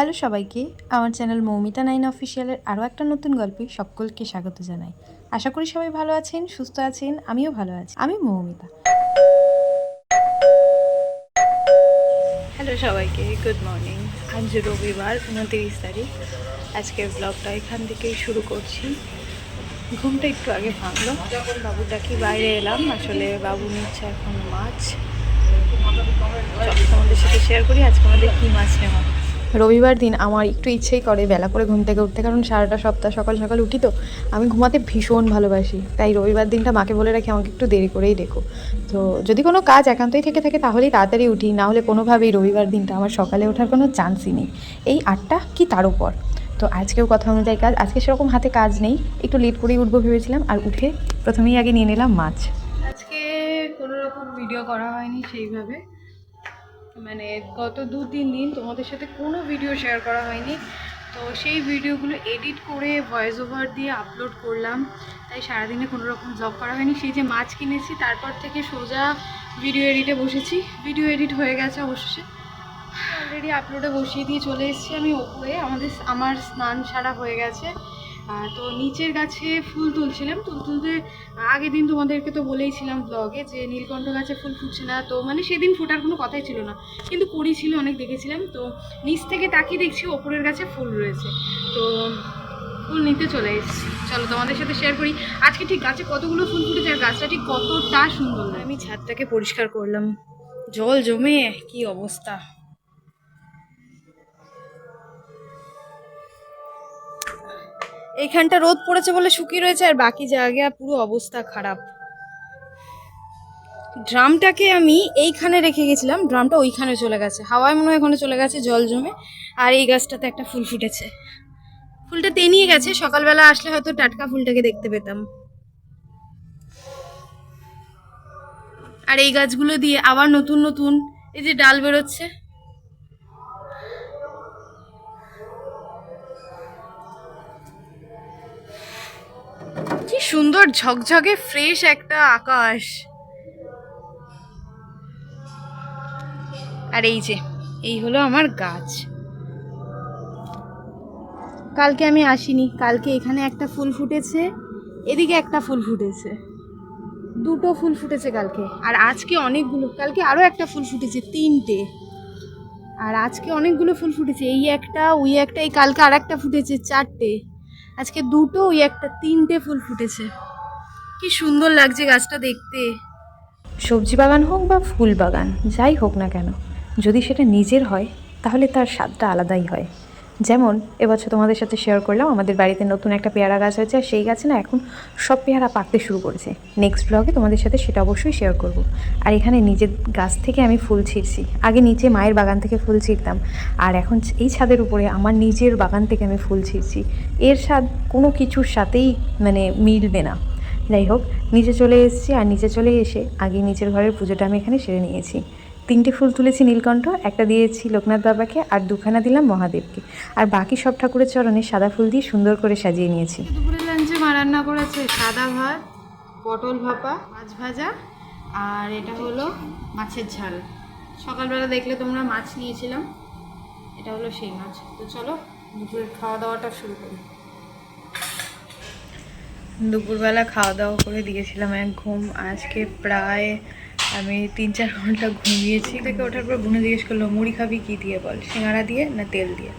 Hello সবাইকে, আমার channel Moumita nine অফিসিয়ালের আরও একটা নতুন গল্পে সকলকে স্বাগত জানাই। আশা করি সবাই ভালো আছেন, সুস্থ আছেন, আমিও ভালো আছি। আমি মৌমিতা। হ্যালো সবাইকে, গুড মর্নিং। আজ রবিবার, উনতিরিশ তারিখ। আজকের ব্লগটা এখান থেকেই শুরু করছি। ঘুমটা একটু আগে ভাঙলো। বাবু ডাকি বাইরে এলাম, আসলে বাবু নিচ্ছে এখন মাছ। আমাদের সাথে শেয়ার করি, আজকে আমাদের কী মাছ নেওয়া রবিবার দিন আমার একটু ইচ্ছেই করে বেলা করে ঘুম থেকে উঠতে, কারণ সারাটা সপ্তাহ সকাল সকাল উঠি তো। আমি ঘুমাতে ভীষণ ভালোবাসি, তাই রবিবার দিনটা মাকে বলে রাখি, আমাকে একটু দেরি করেই দেখো তো যদি কোনো কাজ একান্তই থেকে থাকে তাহলেই তাড়াতাড়ি উঠি, না হলে কোনোভাবেই রবিবার দিনটা আমার সকালে ওঠার কোনো চান্সই নেই। এই আটটা কি তার উপর? তো আজকেও কথা অনুযায়ী কাজ, আজকে সেরকম হাতে কাজ নেই, একটু লেট করেই উঠবো ভেবেছিলাম, আর উঠে প্রথমেই আগে নিয়ে নিলাম মাছ। আজকে কোনো রকম ভিডিও করা হয়নি সেইভাবে। মানে গত দু, তিন দিন তোমাদের সাথে কোনো ভিডিও শেয়ার করা হয়নি। তো সেই ভিডিওগুলো এডিট করে ভয়েস ওভার দিয়ে আপলোড করলাম। তাই সারাদিনে কোনো রকম জব করা হয়নি। সেই যে মাছ কিনেছি, তারপর থেকে সোজা ভিডিও এডিটে বসেছি। ভিডিও এডিট হয়ে গেছে অবশেষে। অলরেডি আপলোডে বসিয়ে দিয়ে চলে এসেছি আমি ওপরে আমাদের, আমার স্নান সারা হয়ে গেছে। তো নিচের গাছে ফুল তুলছিলাম। তুল তুলতে আগের দিন তোমাদেরকে তো বলেইছিলাম ব্লগে যে নীলকণ্ঠ গাছে ফুল ফুটছে না। তো মানে সেদিন ফোটার কোনো কথাই ছিল না। কিন্তু কুড়ি ছিল, অনেক দেখেছিলাম। তো নিচ থেকে তাকিয়ে দেখছি ওপরের গাছে ফুল রয়েছে। তো ফুল নিতে চলে এসেছি। চলো তোমাদের সাথে শেয়ার করি। আজকে ঠিক গাছে কতগুলো ফুল ফুটেছে আর গাছটা ঠিক কতটা সুন্দর আমি ছাদটাকে পরিষ্কার করলাম। জল জমে, কি অবস্থা? এইখানটা রোদ পড়েছে বলে শুকিয়ে রয়েছে, আর বাকি জায়গা পুরো অবস্থা খারাপ। ড্রামটাকে আমি এইখানে রেখে গেছিলাম, ড্রামটা ওইখানে চলে গেছে। হাওয়ায় মনে হয় ওখানে চলে গেছে, জল জমে, আর এই গাছটাতে একটা ফুল ফুটেছে। ফুলটা তেনিয়ে গেছে, সকালবেলা আসলে হয়তো টাটকা ফুলটাকে দেখতে পেতাম। আর এই গাছগুলো দিয়ে আবার নতুন নতুন এই যে ডাল বেরোচ্ছে সুন্দর ঝকঝকে ফ্রেশ একটা আকাশ। আর এই যে, এই হলো আমার গাছ। কালকে আমি আসিনি, কালকে এখানে একটা ফুল ফুটেছে, এদিকে একটা ফুল ফুটেছে। দুটো ফুল ফুটেছে কালকে, আর আজকে অনেকগুলো, কালকে আরও একটা ফুল ফুটেছে, তিনটে। আর আজকে অনেকগুলো ফুল ফুটেছে, এই একটা, ওই একটা, এই কালকে আর একটা ফুটেছে, চারটে। আজকে দুটো ওই একটা, তিনটে ফুল ফুটেছে। কি সুন্দর লাগছে গাছটা দেখতে। সবজি বাগান হোক বা ফুল বাগান, যাই হোক না কেন, যদি সেটা নিজের হয়, তাহলে তার স্বাদটা আলাদাই হয়। যেমন, এবছর তোমাদের সাথে শেয়ার করলাম, আমাদের বাড়িতে নতুন একটা পেয়ারা গাছ হয়েছে, আর সেই গাছে না এখন সব পেয়ারা পাকতে শুরু করেছে। নেক্সট ব্লগে তোমাদের সাথে সেটা অবশ্যই শেয়ার করব। আর এখানে নিজের গাছ থেকে আমি ফুল ছিঁড়ছি। আগে নিচে মায়ের বাগান থেকে ফুল ছিঁড়তাম। আর এখন এই ছাদের উপরে আমার নিজের বাগান থেকে আমি ফুল ছিঁড়ছি। এর স্বাদ কোনো কিছুর সাথেই মানে মিলবে না। যাই হোক, নিচে চলে এসেছি, আর নিচে চলে এসে আগে নিচের ঘরের পুজোটা আমি এখানে সেরে নিয়েছি। তিনটে ফুল তুলেছি নীলকণ্ঠ একটা দিয়েছি লোকনাথ বাবাকে আর দুখানা দিলাম মহাদেবকে। আর বাকি সব ঠাকুরের চরণে সাদা ফুল দিয়ে সুন্দর করে সাজিয়ে নিয়েছি। দুপুরে লাঞ্চে মা রান্না করেছে সাদা ভাত পটল ভাপা মাছ ভাজা আর এটা হলো মাছের ঝাল। সকালবেলা দেখলে তোমরা মাছ নিয়েছিলাম এটা হলো সেই মাছ। তো চলো দুপুরের খাওয়া দাওয়াটা শুরু করি। দুপুরবেলা খাওয়া দাওয়া করে দিয়েছিলাম এক ঘুম আজকে প্রায় আমি তিন চার ঘণ্টা ঘুমিয়েছি, তাকে ওঠার পর বোনে জিজ্ঞেস করল, মুড়ি খাবি কী দিয়ে বল, সিঙ্গারা দিয়ে না তেল দিয়ে?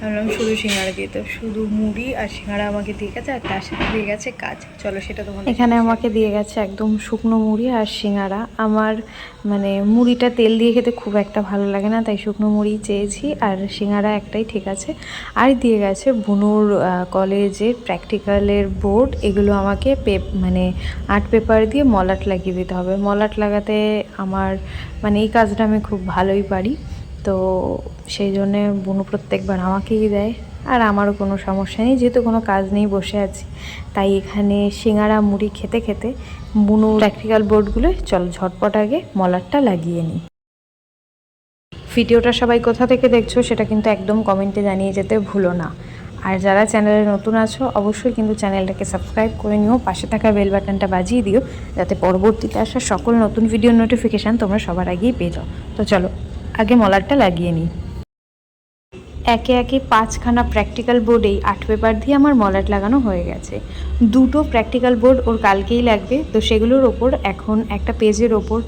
ভাবলাম শুধু সিঙ্গাড়া দিয়ে তো শুধু মুড়ি আর সিঙ্গাড়া আমাকে দিয়ে গেছে আর তার সাথে দিয়ে গেছে কাজ। চলো সেটা তোমার এখানে আমাকে দিয়ে গেছে একদম শুকনো মুড়ি আর সিঙ্গাড়া আমার মানে মুড়িটা তেল দিয়ে খেতে খুব একটা ভালো লাগে না তাই শুকনো মুড়ি চেয়েছি আর সিঙ্গাড়া একটাই ঠিক আছে। আর দিয়ে গেছে বুনুর কলেজের প্র্যাকটিক্যালের বোর্ড। এগুলো আমাকে পে মানে আর্ট পেপার দিয়ে মলাট লাগিয়ে দিতে হবে। মলাট লাগাতে আমার মানে এই কাজটা আমি খুব ভালোই পারি। তো সেই জন্যে বুনু প্রত্যেকবার আমাকেই দেয়। আর আমারও কোনো সমস্যা নেই, যেহেতু কোনো কাজ নেই, বসে আছি। তাই এখানে সিঙ্গারা, মুড়ি খেতে খেতে বুনু প্র্যাকটিক্যাল বোর্ডগুলো চল ঝটপট আগে মলারটা লাগিয়ে নিই। ভিডিওটা সবাই কোথা থেকে দেখছ সেটা কিন্তু একদম কমেন্টে জানিয়ে যেতে ভুলো না। আর যারা চ্যানেলে নতুন আছো, অবশ্যই কিন্তু চ্যানেলটাকে সাবস্ক্রাইব করে নিও, পাশে থাকা বেল বাটনটা বাজিয়ে দিও, যাতে পরবর্তীতে আসা সকল নতুন ভিডিও নোটিফিকেশান তোমরা সবার আগেই পেয়ে যাও। তো চলো আগে মলারটা লাগিয়ে নিই। একে একে পাঁচখানা প্র্যাকটিক্যাল বোর্ডেই আর্ট পেপার দিয়ে আমার মলাট লাগানো হয়ে গেছে। দুটো প্র্যাকটিক্যাল বোর্ড ওর কালকেই লাগবে, তো সেগুলোর ওপর এখন একটা পেজের ওপর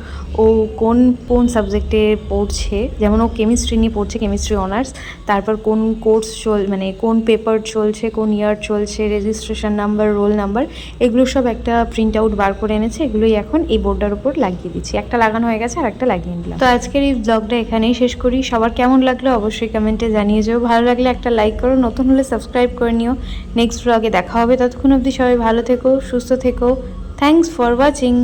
ও কোন কোন সাবজেক্টে পড়ছে, যেমন ও কেমিস্ট্রি নিয়ে পড়ছে কেমিস্ট্রি অনার্স তারপর কোন কোর্স চল মানে কোন পেপার চলছে, কোন ইয়ার চলছে রেজিস্ট্রেশন নাম্বার রোল নাম্বার এগুলো সব একটা প্রিন্ট আউট বার করে এনেছে, এগুলোই এখন এই বোর্ডটার উপর লাগিয়ে দিচ্ছি। একটা লাগানো হয়ে গেছে আর একটা লাগিয়ে নিলাম। তো আজকের এই ব্লগটা এখানেই শেষ করি। সবার কেমন লাগল অবশ্যই কমেন্টে জানিয়ে যাও ভালো লাগলে একটা লাইক করো, নতুন হলে সাবস্ক্রাইব করে নিও। নেক্সট ব্লগে দেখা হবে, ততক্ষণ অবধি সবাই ভালো থেকো, সুস্থ থেকো। Thanks for watching